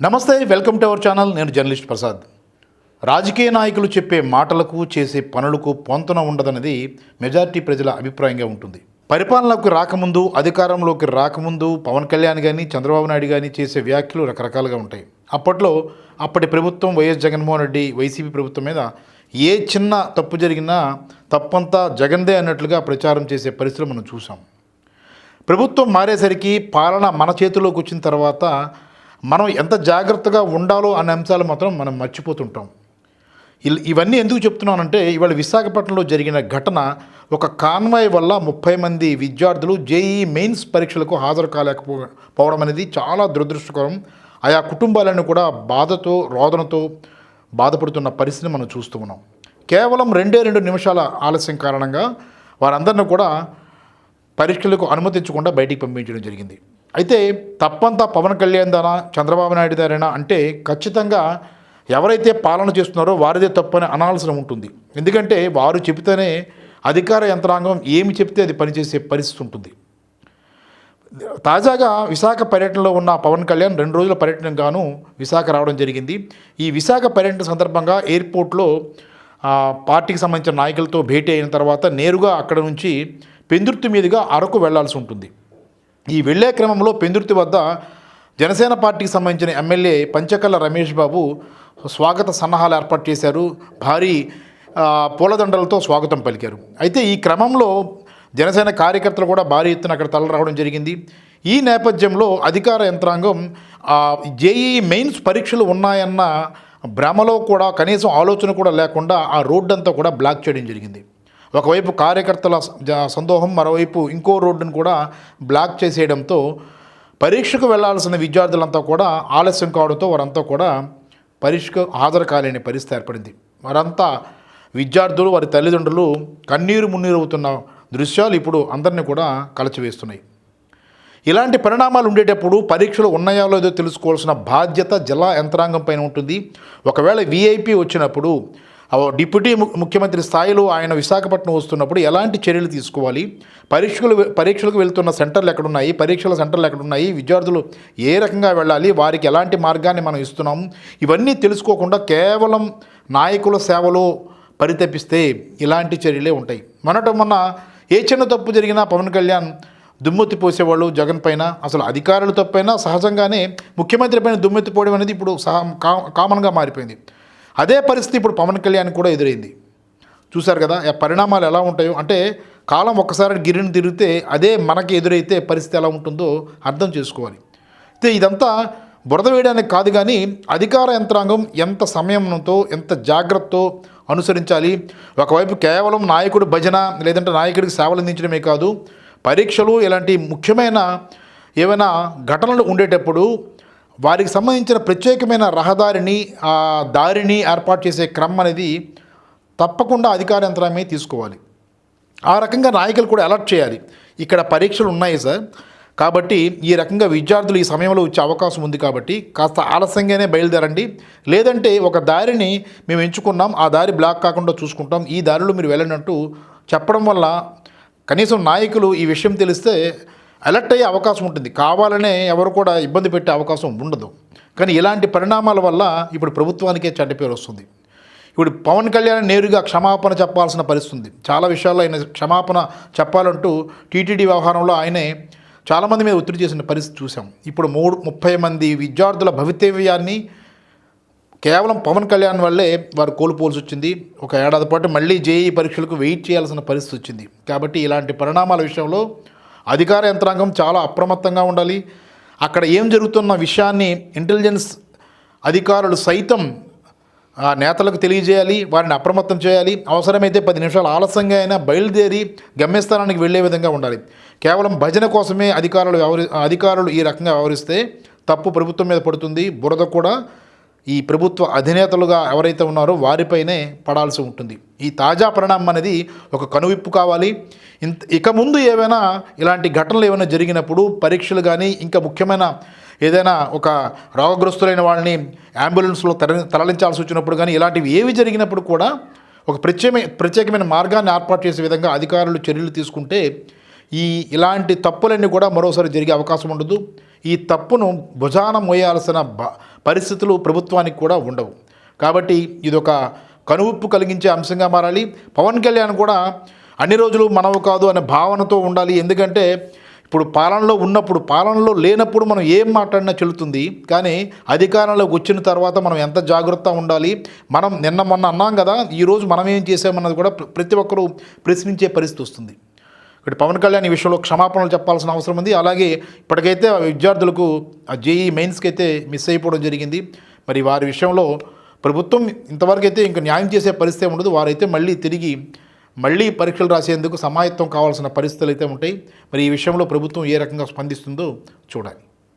నమస్తే welcome to our channel. నేను journalist Prasad. రాజకీయ నాయకులు చెప్పే మాటలకు చేసే పనులకు పొంతన ఉండదన్నది మెజారిటీ ప్రజల అభిప్రాయంగా ఉంటుంది. పరిపాలనలోకి రాకముందు అధికారంలోకి రాకముందు పవన్ కళ్యాణ్ కానీ చంద్రబాబు నాయుడు కానీ చేసే వ్యాఖ్యలు రకరకాలుగా ఉంటాయి. అప్పట్లో అప్పటి ప్రభుత్వం వైఎస్ జగన్మోహన్ రెడ్డి వైసీపీ ప్రభుత్వం మీద ఏ చిన్న తప్పు జరిగినా తప్పంతా జగన్దే అన్నట్లుగా ప్రచారం చేసే పరిస్థితులు మనం చూసాం ప్రభుత్వం మారేసరికి పాలన మన చేతిలోకి వచ్చిన తర్వాత మనం ఎంత జాగ్రత్తగా ఉండాలో అనే అంశాలు మాత్రం మనం మర్చిపోతుంటాం. ఇల్- ఇవన్నీ ఎందుకు చెప్తున్నానంటే ఇవాళ విశాఖపట్నంలో జరిగిన ఘటన ఒక కాన్వాయ్ వల్ల ముప్పై మంది విద్యార్థులు జేఈ మెయిన్స్ పరీక్షలకు హాజరు కాలేకపోవడం అనేది చాలా దురదృష్టకరం. ఆయా కుటుంబాలను కూడా బాధతో రోదనతో బాధపడుతున్న పరిస్థితిని మనం చూస్తూ ఉన్నాం. కేవలం రెండే రెండు నిమిషాల ఆలస్యం కారణంగా వారందరిని కూడా పరీక్షలకు అనుమతించకుండా బయటికి పంపించడం జరిగింది. అయితే తప్పంతా పవన్ కళ్యాణ్ దానా చంద్రబాబు నాయుడు దారేనా అంటే ఖచ్చితంగా ఎవరైతే పాలన చేస్తున్నారో వారిదే తప్పని అనాల్సిన ఉంటుంది. ఎందుకంటే వారు చెబితేనే అధికార యంత్రాంగం ఏమి చెప్తే అది పనిచేసే పరిస్థితి ఉంటుంది. తాజాగా విశాఖ పర్యటనలో ఉన్న పవన్ కళ్యాణ్ రెండు రోజుల పర్యటన గాను విశాఖ రావడం జరిగింది. ఈ విశాఖ పర్యటన సందర్భంగా ఎయిర్పోర్ట్లో పార్టీకి సంబంధించిన నాయకులతో భేటీ అయిన తర్వాత నేరుగా అక్కడ నుంచి పెందుర్తి మీదుగా అరకు వెళ్ళాల్సి ఉంటుంది. ఈ వెళ్ళే క్రమంలో పెందుర్తి వద్ద జనసేన పార్టీకి సంబంధించిన ఎమ్మెల్యే పంచకల్ల రమేష్ బాబు స్వాగత సన్నాహాలు ఏర్పాటు చేశారు. భారీ పూలదండలతో స్వాగతం పలికారు. అయితే ఈ క్రమంలో జనసేన కార్యకర్తలు కూడా భారీ ఎత్తున అక్కడ తల రావడం జరిగింది. ఈ నేపథ్యంలో అధికార యంత్రాంగం జేఈ మెయిన్స్ పరీక్షలు ఉన్నాయన్న భ్రమలో కూడా కనీసం ఆలోచన కూడా లేకుండా ఆ రోడ్డంతా కూడా బ్లాక్ చేయడం జరిగింది. ఒకవైపు కార్యకర్తల సందోహం మరోవైపు ఇంకో రోడ్డును కూడా బ్లాక్ చేసేయడంతో పరీక్షకు వెళ్ళాల్సిన విద్యార్థులంతా కూడా ఆలస్యం కావడంతో వారంతా కూడా పరీక్షకు హాజరు కాలేని పరిస్థితి ఏర్పడింది. వారంతా విద్యార్థులు వారి తల్లిదండ్రులు కన్నీరు మున్నీరు అవుతున్న దృశ్యాలు ఇప్పుడు అందరినీ కూడా కలచివేస్తున్నాయి. ఇలాంటి పరిణామాలు ఉండేటప్పుడు పరీక్షలు ఉన్నాయో లేదో తెలుసుకోవాల్సిన బాధ్యత జిల్లా యంత్రాంగం పైన ఉంటుంది. ఒకవేళ వీఐపీ వచ్చినప్పుడు డిప్యూటీ ము- ముఖ్యమంత్రి స్థాయిలో ఆయన విశాఖపట్నం వస్తున్నప్పుడు ఎలాంటి చర్యలు తీసుకోవాలి? పరీక్షలు పరీక్షలకు వెళ్తున్న సెంటర్లు ఎక్కడున్నాయి? పరీక్షల సెంటర్లు ఎక్కడున్నాయి? విద్యార్థులు ఏ రకంగా వెళ్ళాలి? వారికి ఎలాంటి మార్గాన్ని మనం ఇస్తున్నాం? ఇవన్నీ తెలుసుకోకుండా కేవలం నాయకుల సేవలో పరితపిస్తే ఇలాంటి చర్యలే ఉంటాయి. మొన్నట మొన్న ఏ చిన్న తప్పు జరిగినా పవన్ కళ్యాణ్ దుమ్మెత్తి పోసేవాళ్ళు జగన్ పైన. అసలు అధికారులు తప్పైనా సహజంగానే ముఖ్యమంత్రి పైన దుమ్మెత్తిపోవడం అనేది ఇప్పుడు సహ కా- కామన్గా మారిపోయింది. అదే పరిస్థితి ఇప్పుడు పవన్ కళ్యాణ్ కూడా ఎదురైంది. చూశారు కదా ఆ పరిణామాలు ఎలా ఉంటాయో అంటే కాలం ఒక్కసారి గిరిని తిరిగితే అదే మనకి ఎదురైతే పరిస్థితి ఎలా ఉంటుందో అర్థం చేసుకోవాలి. అయితే ఇదంతా బురద వేయడానికి కాదు కానీ అధికార యంత్రాంగం ఎంత సమయంతో ఎంత జాగ్రత్తతో అనుసరించాలి. ఒకవైపు కేవలం నాయకుడు భజన లేదంటే నాయకుడికి సేవలు అందించడమే కాదు పరీక్షలు ఇలాంటి ముఖ్యమైన ఏమైనా ఘటనలు ఉండేటప్పుడు వారికి సంబంధించిన ప్రత్యేకమైన రహదారిని ఆ దారిని ఏర్పాటు చేసే క్రమం అనేది తప్పకుండా అధికార యంత్రమే తీసుకోవాలి. ఆ రకంగా నాయకులు కూడా అలర్ట్ చేయాలి. ఇక్కడ పరీక్షలు ఉన్నాయి సార్. కాబట్టి ఈ రకంగా విద్యార్థులు ఈ సమయంలో వచ్చే అవకాశం ఉంది కాబట్టి కాస్త ఆలస్యంగానే బయలుదేరండి. లేదంటే ఒక దారిని మేము ఎంచుకున్నాం ఆ దారి బ్లాక్ కాకుండా చూసుకుంటాం ఈ దారిలో మీరు వెళ్ళినట్టు చెప్పడం వల్ల కనీసం నాయకులు ఈ విషయం తెలిస్తే అలర్ట్ అయ్యే అవకాశం ఉంటుంది. కావాలనే ఎవరు కూడా ఇబ్బంది పెట్టే అవకాశం ఉండదు. కానీ ఇలాంటి పరిణామాల వల్ల ఇప్పుడు ప్రభుత్వానికే చెడ్డ పేరు వస్తుంది. ఇప్పుడు పవన్ కళ్యాణ్ నేరుగా క్షమాపణ చెప్పాల్సిన పరిస్థితి ఉంది. చాలా విషయాల్లో ఆయన క్షమాపణ చెప్పాలంటూ టీటీడీ వ్యవహారంలో ఆయనే చాలామంది మీద ఒత్తిడి చేసిన పరిస్థితి చూసాం ఇప్పుడు మూడు ముప్పై మంది విద్యార్థుల భవితవ్యాన్ని కేవలం పవన్ కళ్యాణ్ వల్లే వారు కోల్పోవాల్సి వచ్చింది. ఒక ఏడాది పాటు మళ్ళీ జేఈ పరీక్షలకు వెయిట్ చేయాల్సిన పరిస్థితి వచ్చింది. కాబట్టి ఇలాంటి పరిణామాల విషయంలో అధికార యంత్రాంగం చాలా అప్రమత్తంగా ఉండాలి. అక్కడ ఏం జరుగుతున్న విషయాన్ని ఇంటెలిజెన్స్ అధికారులు సైతం ఆ నేతలకు తెలియజేయాలి వారిని అప్రమత్తం చేయాలి. అవసరమైతే పది నిమిషాలు ఆలస్యంగా అయినా బయలుదేరి గమ్యస్థానానికి వెళ్ళే విధంగా ఉండాలి. కేవలం భజన కోసమే అధికారులు వ్యవహరి అధికారులు ఈ రకంగా వ్యవహరిస్తే తప్పు ప్రభుత్వం మీద పడుతుంది. బురద కూడా ఈ ప్రభుత్వ అధినేతలుగా ఎవరైతే ఉన్నారో వారిపైనే పడాల్సి ఉంటుంది. ఈ తాజా పరిణామం అనేది ఒక కనువిప్పు కావాలి. ఇంత ఇక ముందు ఏవైనా ఇలాంటి ఘటనలు ఏమైనా జరిగినప్పుడు పరీక్షలు కానీ ఇంకా ముఖ్యమైన ఏదైనా ఒక రోగగ్రస్తులైన వాళ్ళని అంబులెన్స్లో తర తరలించాల్సి వచ్చినప్పుడు కానీ ఇలాంటివి ఏవి జరిగినప్పుడు కూడా ఒక ప్రత్యేక ప్రత్యేకమైన మార్గాన్ని ఏర్పాటు చేసే విధంగా అధికారులు చర్యలు తీసుకుంటే ఈ ఇలాంటి తప్పులన్నీ కూడా మరోసారి జరిగే అవకాశం ఉండదు. ఈ తప్పును భుజాన మోయాల్సిన పరిస్థితులు ప్రభుత్వానికి కూడా ఉండవు. కాబట్టి ఇదొక కనువిప్పు కలిగించే అంశంగా మారాలి. పవన్ కళ్యాణ్ కూడా అన్ని రోజులు మనవు కాదు అనే భావనతో ఉండాలి. ఎందుకంటే ఇప్పుడు పాలనలో ఉన్నప్పుడు పాలనలో లేనప్పుడు మనం ఏం మాట్లాడినా చెల్లుతుంది. కానీ అధికారంలోకి వచ్చిన తర్వాత మనం ఎంత జాగ్రత్త ఉండాలి? మనం నిన్న మొన్న అన్నాం కదా ఈరోజు మనం ఏం చేసామన్నది కూడా ప్ర- ప్రతి ఒక్కరూ ప్రశ్నించే పరిస్థితి వస్తుంది. ఇక్కడ పవన్ కళ్యాణ్ ఈ విషయంలో క్షమాపణలు చెప్పాల్సిన అవసరం ఉంది. అలాగే ఇప్పటికైతే ఆ విద్యార్థులకు ఆ జేఈ మెయిన్స్కి అయితే మిస్ అయిపోవడం జరిగింది. మరి వారి విషయంలో ప్రభుత్వం ఇంతవరకు అయితే ఇంకా న్యాయం చేసే పరిస్థితి ఉండదు. వారైతే మళ్ళీ తిరిగి మళ్ళీ పరీక్షలు రాసేందుకు సమాయత్తం కావాల్సిన పరిస్థితులు అయితే ఉంటాయి. మరి ఈ విషయంలో ప్రభుత్వం ఏ రకంగా స్పందిస్తుందో చూడాలి.